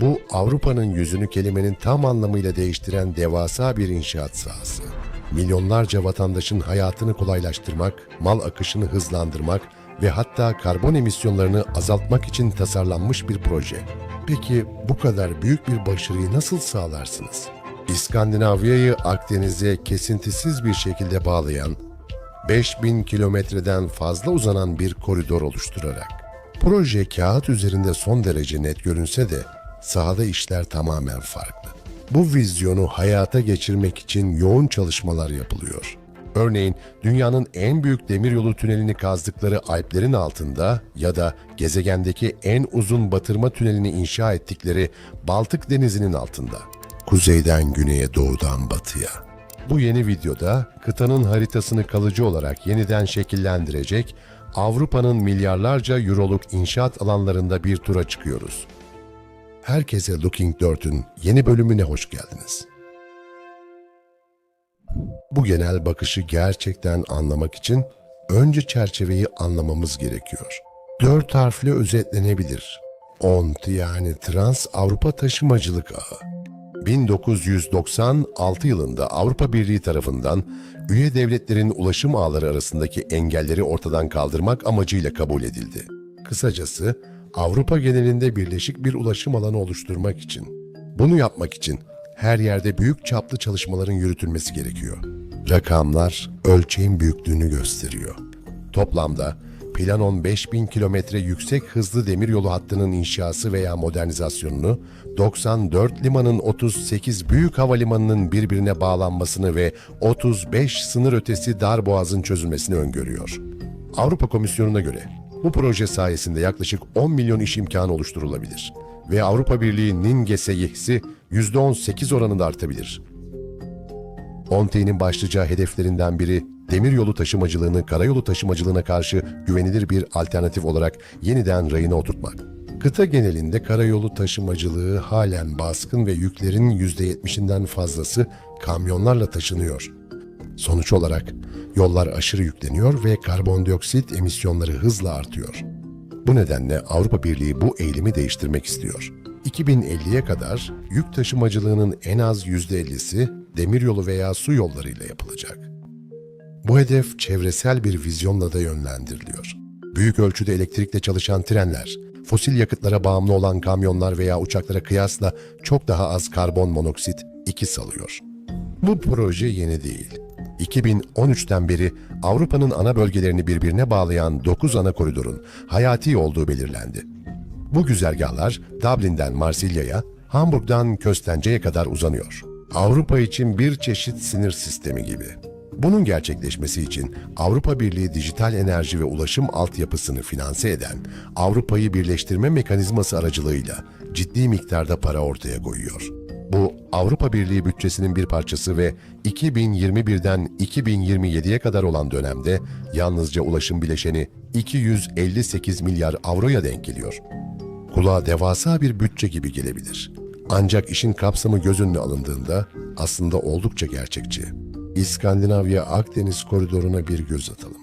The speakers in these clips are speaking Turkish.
Bu Avrupa'nın yüzünü kelimenin tam anlamıyla değiştiren devasa bir inşaat sahası. Milyonlarca vatandaşın hayatını kolaylaştırmak, mal akışını hızlandırmak ve hatta karbon emisyonlarını azaltmak için tasarlanmış bir proje. Peki bu kadar büyük bir başarıyı nasıl sağlarsınız? İskandinavya'yı Akdeniz'e kesintisiz bir şekilde bağlayan 5000 kilometreden fazla uzanan bir koridor oluşturarak. Proje kağıt üzerinde son derece net görünse de sahada işler tamamen farklı. Bu vizyonu hayata geçirmek için yoğun çalışmalar yapılıyor. Örneğin dünyanın en büyük demiryolu tünelini kazdıkları Alplerin altında ya da gezegendeki en uzun batırma tünelini inşa ettikleri Baltık Denizi'nin altında. Kuzeyden güneye, doğudan batıya. Bu yeni videoda kıtanın haritasını kalıcı olarak yeniden şekillendirecek Avrupa'nın milyarlarca euroluk inşaat alanlarında bir tura çıkıyoruz. Herkese Looking 4'ün yeni bölümüne hoş geldiniz. Bu genel bakışı gerçekten anlamak için önce çerçeveyi anlamamız gerekiyor. Dört harfle özetlenebilir. ONT yani Trans Avrupa Taşımacılık Ağı. 1996 yılında Avrupa Birliği tarafından üye devletlerin ulaşım ağları arasındaki engelleri ortadan kaldırmak amacıyla kabul edildi. Kısacası Avrupa genelinde birleşik bir ulaşım alanı oluşturmak için. Bunu yapmak için her yerde büyük çaplı çalışmaların yürütülmesi gerekiyor. Rakamlar ölçeğin büyüklüğünü gösteriyor. Toplamda Planon 5000 kilometre yüksek hızlı demiryolu hattının inşası veya modernizasyonunu, 94 limanın 38 büyük havalimanının birbirine bağlanmasını ve 35 sınır ötesi dar boğazın çözülmesini öngörüyor. Avrupa Komisyonu'na göre bu proje sayesinde yaklaşık 10 milyon iş imkanı oluşturulabilir ve Avrupa Birliği'nin GSY'si %18 oranında artabilir. ONTE'nin başlıca hedeflerinden biri demiryolu taşımacılığını karayolu taşımacılığına karşı güvenilir bir alternatif olarak yeniden rayına oturtmak. Kıta genelinde karayolu taşımacılığı halen baskın ve yüklerin %70'inden fazlası kamyonlarla taşınıyor. Sonuç olarak yollar aşırı yükleniyor ve karbondioksit emisyonları hızla artıyor. Bu nedenle Avrupa Birliği bu eğilimi değiştirmek istiyor. 2050'ye kadar yük taşımacılığının en az %50'si demiryolu veya su yollarıyla yapılacak. Bu hedef çevresel bir vizyonla da yönlendiriliyor. Büyük ölçüde elektrikle çalışan trenler, fosil yakıtlara bağımlı olan kamyonlar veya uçaklara kıyasla çok daha az karbon monoksit iki salıyor. Bu proje yeni değil. 2013'ten beri Avrupa'nın ana bölgelerini birbirine bağlayan 9 ana koridorun hayati olduğu belirlendi. Bu güzergahlar Dublin'den Marsilya'ya, Hamburg'dan Köstence'ye kadar uzanıyor. Avrupa için bir çeşit sinir sistemi gibi. Bunun gerçekleşmesi için Avrupa Birliği dijital enerji ve ulaşım altyapısını finanse eden Avrupa'yı birleştirme mekanizması aracılığıyla ciddi miktarda para ortaya koyuyor. Bu Avrupa Birliği bütçesinin bir parçası ve 2021'den 2027'ye kadar olan dönemde yalnızca ulaşım bileşeni 258 milyar avroya denk geliyor. Kulağa devasa bir bütçe gibi gelebilir. Ancak işin kapsamı göz önüne alındığında aslında oldukça gerçekçi. İskandinavya Akdeniz koridoruna bir göz atalım.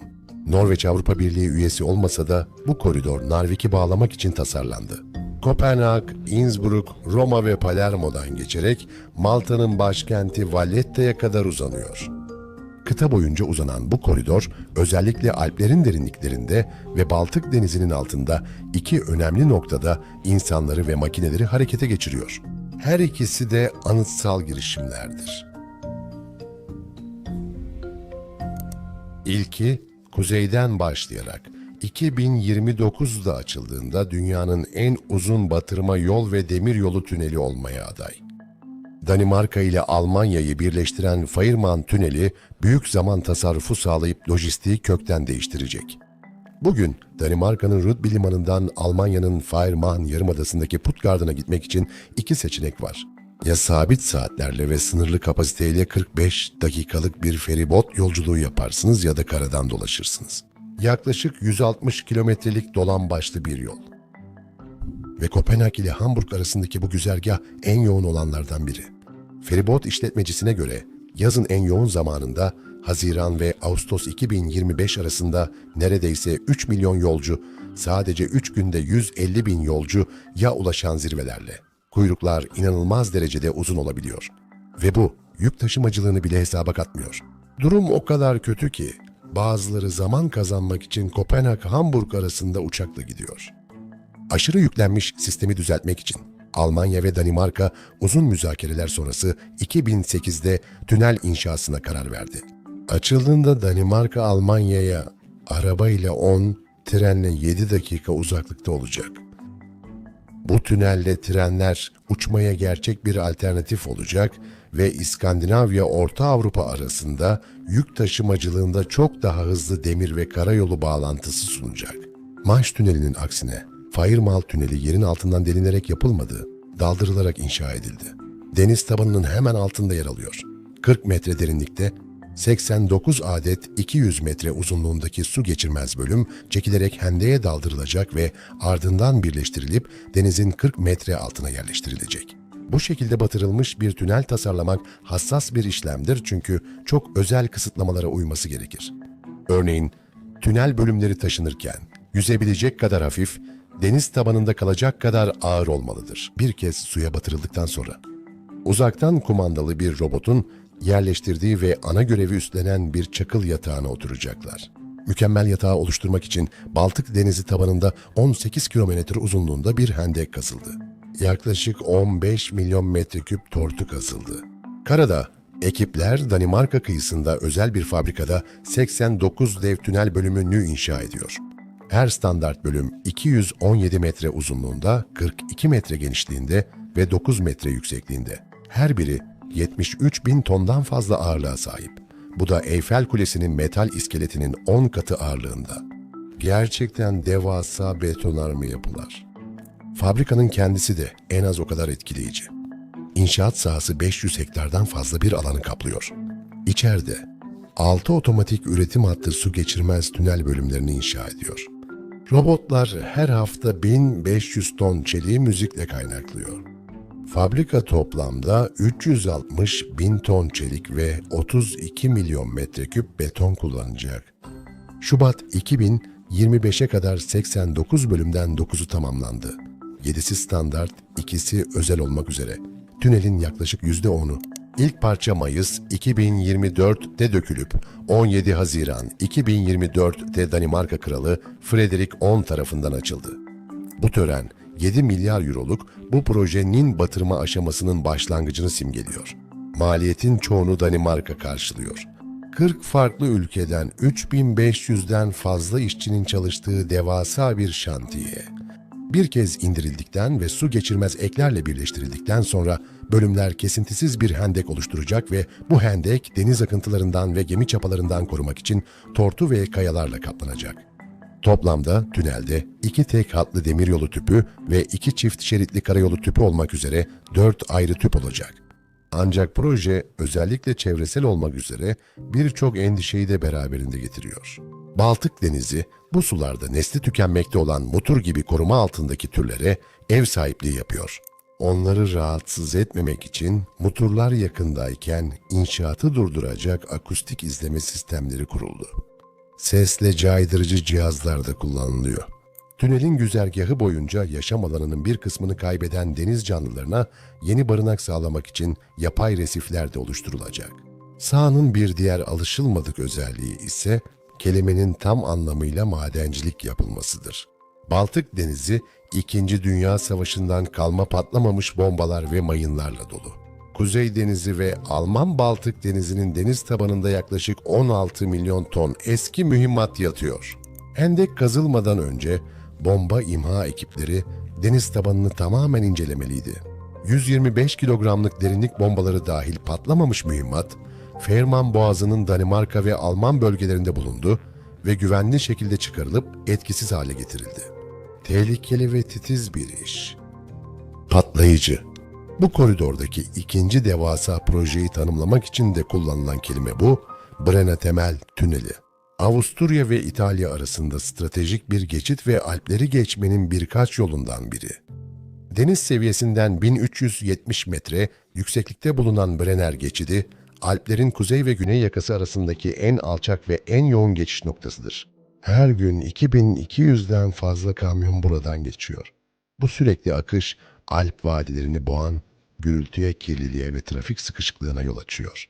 Norveç Avrupa Birliği üyesi olmasa da bu koridor Narvik'i bağlamak için tasarlandı. Kopenhag, Innsbruck, Roma ve Palermo'dan geçerek Malta'nın başkenti Valletta'ya kadar uzanıyor. Kıta boyunca uzanan bu koridor özellikle Alplerin derinliklerinde ve Baltık Denizi'nin altında iki önemli noktada insanları ve makineleri harekete geçiriyor. Her ikisi de anıtsal girişimlerdir. İlki kuzeyden başlayarak 2029'da açıldığında dünyanın en uzun batırma yol ve demir yolu tüneli olmaya aday. Danimarka ile Almanya'yı birleştiren Feyrman Tüneli büyük zaman tasarrufu sağlayıp lojistiği kökten değiştirecek. Bugün Danimarka'nın Rudby limanından Almanya'nın Feyrman yarımadasındaki Puttgarden'a gitmek için iki seçenek var. Ya sabit saatlerle ve sınırlı kapasiteyle 45 dakikalık bir feribot yolculuğu yaparsınız ya da karadan dolaşırsınız. Yaklaşık 160 kilometrelik dolan başlı bir yol. Ve Kopenhag ile Hamburg arasındaki bu güzergah en yoğun olanlardan biri. Feribot işletmecisine göre yazın en yoğun zamanında Haziran ve Ağustos 2025 arasında neredeyse 3 milyon yolcu, sadece 3 günde 150 bin yolcu ya ulaşan zirvelerle. Kuyruklar inanılmaz derecede uzun olabiliyor. Ve bu yük taşımacılığını bile hesaba katmıyor. Durum o kadar kötü ki bazıları zaman kazanmak için Kopenhag-Hamburg arasında uçakla gidiyor. Aşırı yüklenmiş sistemi düzeltmek için Almanya ve Danimarka uzun müzakereler sonrası 2008'de tünel inşasına karar verdi. Açıldığında Danimarka Almanya'ya araba ile 10, trenle 7 dakika uzaklıkta olacak. Bu tünelle trenler uçmaya gerçek bir alternatif olacak ve İskandinavya Orta Avrupa arasında yük taşımacılığında çok daha hızlı demir ve karayolu bağlantısı sunacak. Manş tünelinin aksine Fairmal tüneli yerin altından delinerek yapılmadı, daldırılarak inşa edildi. Deniz tabanının hemen altında yer alıyor. 40 metre derinlikte 89 adet 200 metre uzunluğundaki su geçirmez bölüm çekilerek hendeye daldırılacak ve ardından birleştirilip denizin 40 metre altına yerleştirilecek. Bu şekilde batırılmış bir tünel tasarlamak hassas bir işlemdir çünkü çok özel kısıtlamalara uyması gerekir. Örneğin tünel bölümleri taşınırken yüzebilecek kadar hafif, deniz tabanında kalacak kadar ağır olmalıdır. Bir kez suya batırıldıktan sonra. Uzaktan kumandalı bir robotun yerleştirdiği ve ana görevi üstlenen bir çakıl yatağına oturacaklar. Mükemmel yatağı oluşturmak için Baltık Denizi tabanında 18 kilometre uzunluğunda bir hendek kazıldı. Yaklaşık 15 milyon metreküp tortu kazıldı. Karada ekipler Danimarka kıyısında özel bir fabrikada 89 dev tünel bölümünü inşa ediyor. Her standart bölüm 217 metre uzunluğunda, 42 metre genişliğinde ve 9 metre yüksekliğinde. Her biri 73 bin tondan fazla ağırlığa sahip. Bu da Eyfel Kulesi'nin metal iskeletinin 10 katı ağırlığında. Gerçekten devasa betonarme yapılar. Fabrikanın kendisi de en az o kadar etkileyici. İnşaat sahası 500 hektardan fazla bir alanı kaplıyor. İçeride 6 otomatik üretim hattı su geçirmez tünel bölümlerini inşa ediyor. Robotlar her hafta 1500 ton çeliği müzikle kaynaklıyor. Fabrika toplamda 360 bin ton çelik ve 32 milyon metreküp beton kullanacak. Şubat 2025'e kadar 89 bölümden 9'u tamamlandı. 7'si standart, ikisi özel olmak üzere. Tünelin yaklaşık %10'u. İlk parça Mayıs 2024'te dökülüp 17 Haziran 2024'te Danimarka Kralı Frederick X tarafından açıldı. Bu tören 7 milyar euroluk bu projenin batırma aşamasının başlangıcını simgeliyor. Maliyetin çoğunu Danimarka karşılıyor. 40 farklı ülkeden 3500'den fazla işçinin çalıştığı devasa bir şantiye. Bir kez indirildikten ve su geçirmez eklerle birleştirildikten sonra bölümler kesintisiz bir hendek oluşturacak ve bu hendek deniz akıntılarından ve gemi çapalarından korumak için tortu ve kayalarla kaplanacak. Toplamda tünelde iki tek hatlı demiryolu tüpü ve iki çift şeritli karayolu tüpü olmak üzere dört ayrı tüp olacak. Ancak proje özellikle çevresel olmak üzere birçok endişeyi de beraberinde getiriyor. Baltık Denizi bu sularda nesli tükenmekte olan mutur gibi koruma altındaki türlere ev sahipliği yapıyor. Onları rahatsız etmemek için muturlar yakındayken inşaatı durduracak akustik izleme sistemleri kuruldu. Sesle caydırıcı cihazlar da kullanılıyor. Tünelin güzergahı boyunca yaşam alanının bir kısmını kaybeden deniz canlılarına yeni barınak sağlamak için yapay resifler de oluşturulacak. Sahanın bir diğer alışılmadık özelliği ise kelimenin tam anlamıyla madencilik yapılmasıdır. Baltık Denizi, İkinci Dünya Savaşı'ndan kalma patlamamış bombalar ve mayınlarla dolu. Kuzey Denizi ve Alman Baltık Denizi'nin deniz tabanında yaklaşık 16 milyon ton eski mühimmat yatıyor. Hendek kazılmadan önce bomba imha ekipleri deniz tabanını tamamen incelemeliydi. 125 kilogramlık derinlik bombaları dahil patlamamış mühimmat, Fehmarn Boğazı'nın Danimarka ve Alman bölgelerinde bulundu ve güvenli şekilde çıkarılıp etkisiz hale getirildi. Tehlikeli ve titiz bir iş. Patlayıcı. Bu koridordaki ikinci devasa projeyi tanımlamak için de kullanılan kelime bu, Brenna Temel Tüneli. Avusturya ve İtalya arasında stratejik bir geçit ve Alpleri geçmenin birkaç yolundan biri. Deniz seviyesinden 1370 metre yükseklikte bulunan Brenner geçidi, Alplerin kuzey ve güney yakası arasındaki en alçak ve en yoğun geçiş noktasıdır. Her gün 2200'den fazla kamyon buradan geçiyor. Bu sürekli akış Alp vadilerini boğan gürültüye, kirliliğe ve trafik sıkışıklığına yol açıyor.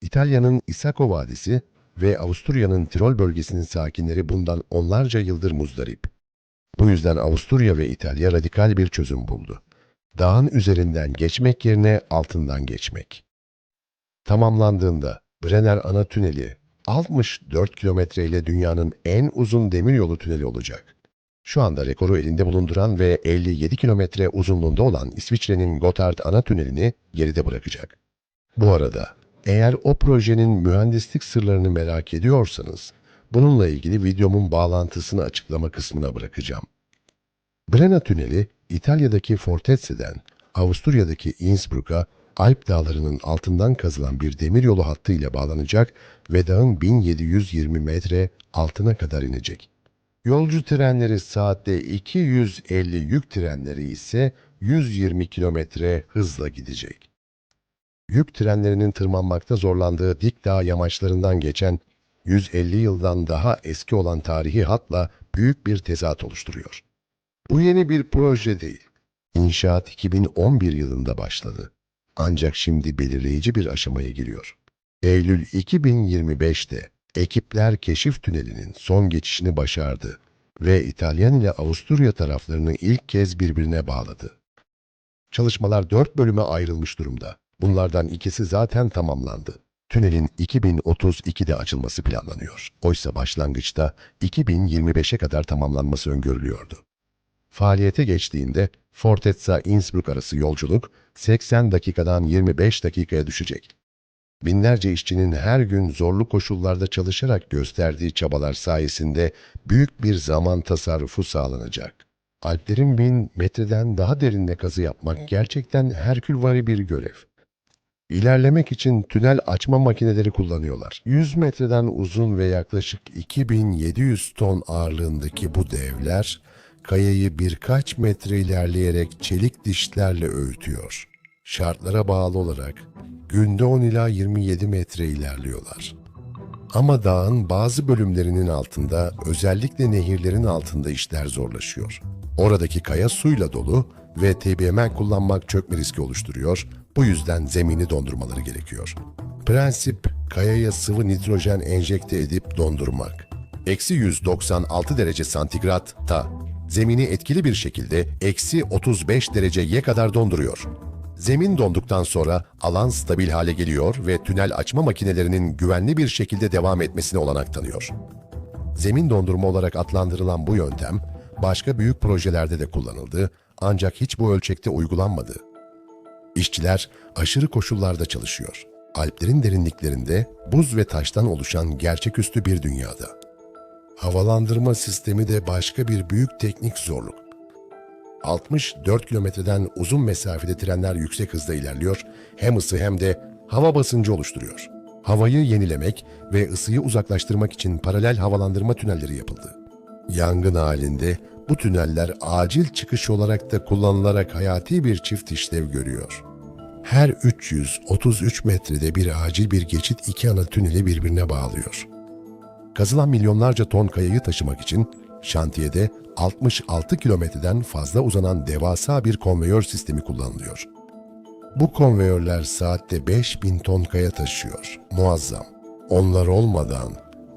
İtalya'nın Isako Vadisi ve Avusturya'nın Tirol bölgesinin sakinleri bundan onlarca yıldır muzdarip. Bu yüzden Avusturya ve İtalya radikal bir çözüm buldu. Dağın üzerinden geçmek yerine altından geçmek. Tamamlandığında Brenner ana tüneli 64 kilometre ile dünyanın en uzun demiryolu tüneli olacak. Şu anda rekoru elinde bulunduran ve 57 kilometre uzunluğunda olan İsviçre'nin Gotthard ana tünelini geride bırakacak. Bu arada eğer o projenin mühendislik sırlarını merak ediyorsanız bununla ilgili videomun bağlantısını açıklama kısmına bırakacağım. Brenner Tüneli İtalya'daki Fortezze'den Avusturya'daki Innsbruck'a Alp dağlarının altından kazılan bir demiryolu hattı ile bağlanacak ve dağın 1720 metre altına kadar inecek. Yolcu trenleri saatte 250 yük trenleri ise 120 kilometre hızla gidecek. Yük trenlerinin tırmanmakta zorlandığı dik dağ yamaçlarından geçen 150 yıldan daha eski olan tarihi hatla büyük bir tezat oluşturuyor. Bu yeni bir proje değil. İnşaat 2011 yılında başladı. Ancak şimdi belirleyici bir aşamaya giriyor. Eylül 2025'te ekipler keşif tünelinin son geçişini başardı ve İtalyan ile Avusturya taraflarını ilk kez birbirine bağladı. Çalışmalar dört bölüme ayrılmış durumda. Bunlardan ikisi zaten tamamlandı. Tünelin 2032'de açılması planlanıyor. Oysa başlangıçta 2025'e kadar tamamlanması öngörülüyordu. Faaliyete geçtiğinde Fortezza-Innsbruck arası yolculuk 80 dakikadan 25 dakikaya düşecek. Binlerce işçinin her gün zorlu koşullarda çalışarak gösterdiği çabalar sayesinde büyük bir zaman tasarrufu sağlanacak. Alplerin bin metreden daha derinle kazı yapmak gerçekten herkülvari bir görev. İlerlemek için tünel açma makineleri kullanıyorlar. 100 metreden uzun ve yaklaşık 2700 ton ağırlığındaki bu devler, kayayı birkaç metre ilerleyerek çelik dişlerle öğütüyor. Şartlara bağlı olarak günde 10 ila 27 metre ilerliyorlar. Ama dağın bazı bölümlerinin altında, özellikle nehirlerin altında işler zorlaşıyor. Oradaki kaya suyla dolu ve TBML kullanmak çökme riski oluşturuyor. Bu yüzden zemini dondurmaları gerekiyor. Prensip, kayaya sıvı nitrojen enjekte edip dondurmak. Eksi 196 derece santigratta zemini etkili bir şekilde eksi 35 dereceye kadar donduruyor. Zemin donduktan sonra alan stabil hale geliyor ve tünel açma makinelerinin güvenli bir şekilde devam etmesine olanak tanıyor. Zemin dondurma olarak adlandırılan bu yöntem başka büyük projelerde de kullanıldı ancak hiç bu ölçekte uygulanmadı. İşçiler aşırı koşullarda çalışıyor. Alplerin derinliklerinde buz ve taştan oluşan gerçeküstü bir dünyada. Havalandırma sistemi de başka bir büyük teknik zorluk. 64 kilometreden uzun mesafede trenler yüksek hızda ilerliyor, hem ısı hem de hava basıncı oluşturuyor. Havayı yenilemek ve ısıyı uzaklaştırmak için paralel havalandırma tünelleri yapıldı. Yangın halinde bu tüneller acil çıkış olarak da kullanılarak hayati bir çift işlev görüyor. Her 333 metrede bir acil bir geçit iki ana tüneli birbirine bağlıyor. Kazılan milyonlarca ton kayayı taşımak için şantiyede 66 kilometreden fazla uzanan devasa bir konveyör sistemi kullanılıyor. Bu konveyörler saatte 5000 ton kaya taşıyor. Muazzam. Onlar olmadan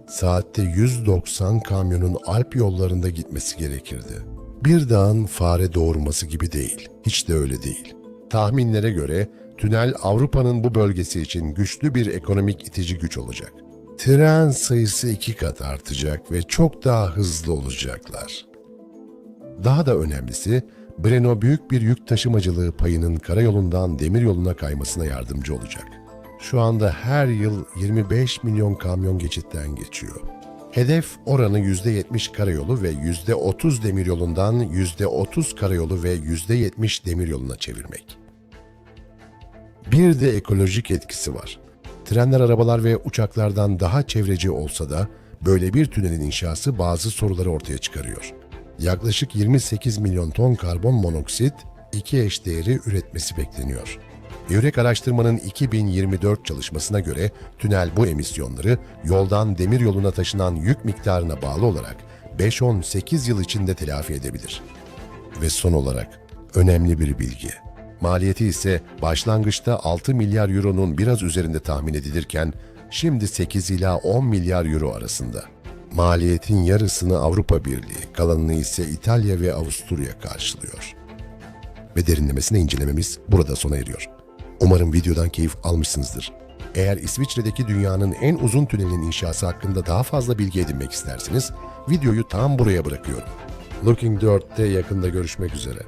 saatte 190 kamyonun Alp yollarında gitmesi gerekirdi. Bir dağın fare doğurması gibi değil. Hiç de öyle değil. Tahminlere göre tünel Avrupa'nın bu bölgesi için güçlü bir ekonomik itici güç olacak. Tren sayısı iki kat artacak ve çok daha hızlı olacaklar. Daha da önemlisi, Breno büyük bir yük taşımacılığı payının karayolundan demiryoluna kaymasına yardımcı olacak. Şu anda her yıl 25 milyon kamyon geçitten geçiyor. Hedef oranı %70 karayolu ve %30 demiryolundan %30 karayolu ve %70 demiryoluna çevirmek. Bir de ekolojik etkisi var. Trenler, arabalar ve uçaklardan daha çevreci olsa da böyle bir tünelin inşası bazı soruları ortaya çıkarıyor. Yaklaşık 28 milyon ton karbon monoksit iki eş değeri üretmesi bekleniyor. Yürek Araştırma'nın 2024 çalışmasına göre tünel bu emisyonları yoldan demir yoluna taşınan yük miktarına bağlı olarak 5-18 yıl içinde telafi edebilir. Ve son olarak önemli bir bilgi. Maliyeti ise başlangıçta 6 milyar euronun biraz üzerinde tahmin edilirken şimdi 8 ila 10 milyar euro arasında. Maliyetin yarısını Avrupa Birliği, kalanını ise İtalya ve Avusturya karşılıyor. Ve derinlemesine incelememiz burada sona eriyor. Umarım videodan keyif almışsınızdır. Eğer İsviçre'deki dünyanın en uzun tünelin inşası hakkında daha fazla bilgi edinmek isterseniz videoyu tam buraya bırakıyorum. Looking 4'te yakında görüşmek üzere.